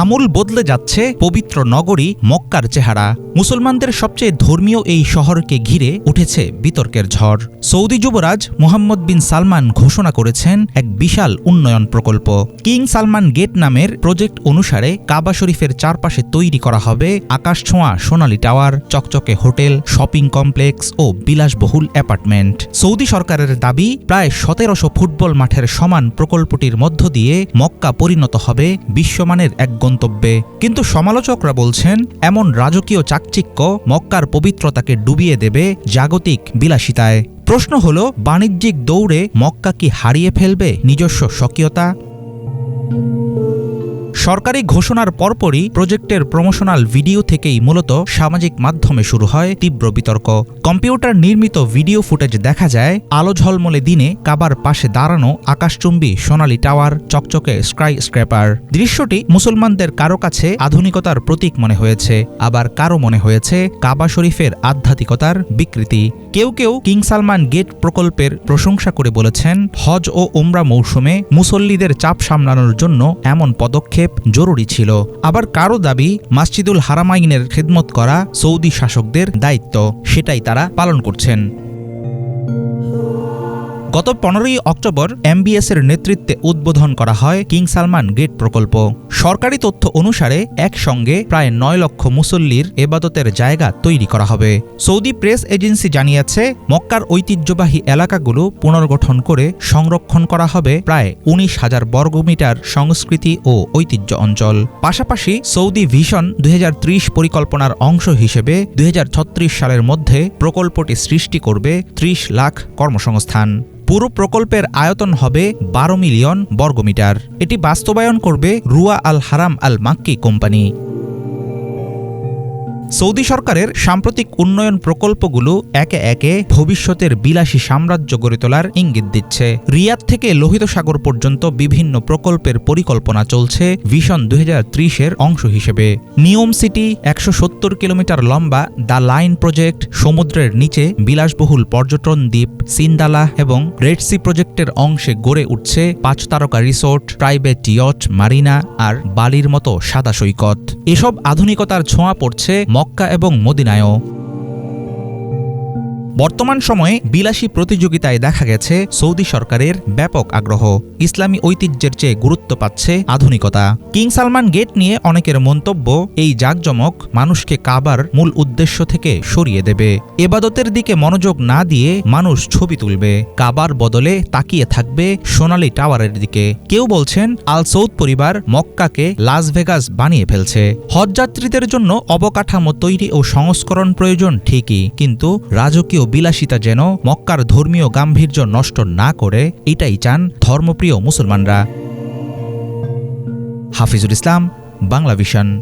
আমূল বদলে যাচ্ছে পবিত্র নগরী মক্কার চেহারা। মুসলমানদের সবচেয়ে ধর্মীয় এই শহরকে ঘিরে উঠেছে বিতর্কের ঝড়। সৌদি যুবরাজ মোহাম্মদ বিন সালমান ঘোষণা করেছেন এক বিশাল উন্নয়ন প্রকল্প। কিং সালমান গেট নামের প্রজেক্ট অনুসারে কাবা শরীফের চারপাশে তৈরি করা হবে আকাশছোঁয়া সোনালী টাওয়ার, চকচকে হোটেল, শপিং কমপ্লেক্স ও বিলাসবহুল অ্যাপার্টমেন্ট। সৌদি সরকারের দাবি, প্রায় সতেরোশো ফুটবল মাঠের সমান প্রকল্পটির মধ্য দিয়ে মক্কা পরিণত হবে বিশ্বমানের এক গন্তব্যে। কিন্তু সমালোচকরা বলছেন, এমন রাজকীয় চাকচিক্য মক্কার পবিত্রতাকে ডুবিয়ে দেবে জাগতিক বিলাসিতায়। প্রশ্ন হল, বাণিজ্যিক দৌড়ে মক্কা কি হারিয়ে ফেলবে নিজস্ব স্বকীয়তা? সরকারি ঘোষণার পরপরই প্রজেক্টের প্রমোশনাল ভিডিও থেকেই মূলত সামাজিক মাধ্যমে শুরু হয় তীব্র বিতর্ক। কম্পিউটার নির্মিত ভিডিও ফুটেজ দেখা যায়, আলো ঝলমলে দিনে কাবার পাশে দাঁড়ানো আকাশচুম্বী সোনালি টাওয়ার, চকচকে স্ক্রাই স্ক্র্যাপার দৃশ্যটি মুসলমানদের কারও কাছে আধুনিকতার প্রতীক মনে হয়েছে, আবার কারও মনে হয়েছে কাবা শরীফের আধ্যাত্মিকতার বিকৃতি। কেউ কেউ কিং সালমান গেট প্রকল্পের প্রশংসা করে বলেছেন, হজ ও উমরা মৌসুমে মুসল্লিদের চাপ সামলানোর জন্য এমন পদক্ষেপ জরুরি ছিল। আবার কারও দাবি, মাসজিদুল হারামাইনের খেদমত করা সৌদি শাসকদের দায়িত্ব, সেটাই তারা পালন করছেন। গত পনেরোই অক্টোবর এমবিএস এর নেতৃত্বে উদ্বোধন করা হয় কিং সালমান গেট প্রকল্প। সরকারি তথ্য অনুসারে, একসঙ্গে প্রায় নয় লক্ষ মুসল্লির এবাদতের জায়গা তৈরি করা হবে। সৌদি প্রেস এজেন্সি জানিয়েছে, মক্কার ঐতিহ্যবাহী এলাকাগুলো পুনর্গঠন করে সংরক্ষণ করা হবে প্রায় উনিশ হাজার বর্গমিটার সংস্কৃতি ও ঐতিহ্য অঞ্চল। পাশাপাশি সৌদি ভিশন দুই হাজার ত্রিশ পরিকল্পনার অংশ হিসেবে দুই সালের মধ্যে প্রকল্পটি সৃষ্টি করবে ত্রিশ লাখ কর্মসংস্থান। পুরো প্রকল্পের আয়তন হবে বারো মিলিয়ন বর্গমিটার। এটি বাস্তবায়ন করবে রুয়া আল হারাম আল মাক্কি কোম্পানি। সৌদি সরকারের সাম্প্রতিক উন্নয়ন প্রকল্পগুলো একে একে ভবিষ্যতের বিলাসী সাম্রাজ্য গড়ে তোলার ইঙ্গিত দিচ্ছে। রিয়াদ থেকে লোহিত সাগর পর্যন্ত বিভিন্ন প্রকল্পের পরিকল্পনা চলছে ভিশন দুই এর অংশ হিসেবে। নিয়ম সিটি একশো সত্তর কিলোমিটার লম্বা দ্য লাইন প্রজেক্ট সমুদ্রের নিচে বিলাসবহুল পর্যটন দ্বীপ সিন্দালা এবং রেড সি প্রজেক্টের অংশে গড়ে উঠছে পাঁচ তারকা রিসোর্ট, প্রাইভেট ইয়ট, মারিনা আর বালির মতো সাদা সৈকত। এসব আধুনিকতার ছোঁয়া পড়ছে মক্কা এবং মদিনায়ও বর্তমান সময়ে বিলাসী প্রতিযোগিতায় দেখা গেছে সৌদি সরকারের ব্যাপক আগ্রহ। ইসলামী ঐতিহ্যের চেয়ে গুরুত্ব পাচ্ছে আধুনিকতা। কিং সালমান গেট নিয়ে অনেকের মন্তব্য, এই জাকজমক মানুষকে কাবার মূল উদ্দেশ্য থেকে সরিয়ে দেবে। এবাদতের দিকে মনোযোগ না দিয়ে মানুষ ছবি তুলবে। কাবার বদলে তাকিয়ে থাকবে সোনালি টাওয়ারের দিকে। কেউ বলছেন, আল সৌদ পরিবার মক্কাকে লাস ভেগাস বানিয়ে ফেলছে। হজযাত্রীদের জন্য অবকাঠামো তৈরি ও সংস্করণ প্রয়োজন ঠিকই, কিন্তু রাজকীয় বিলাসিতা যেন মক্কার ধর্মীয় গাম্ভীর্য নষ্ট না করে, এটাই চান ধর্মপ্রিয় মুসলমানরা। হাফিজুল ইসলাম, বাংলা ভিশন।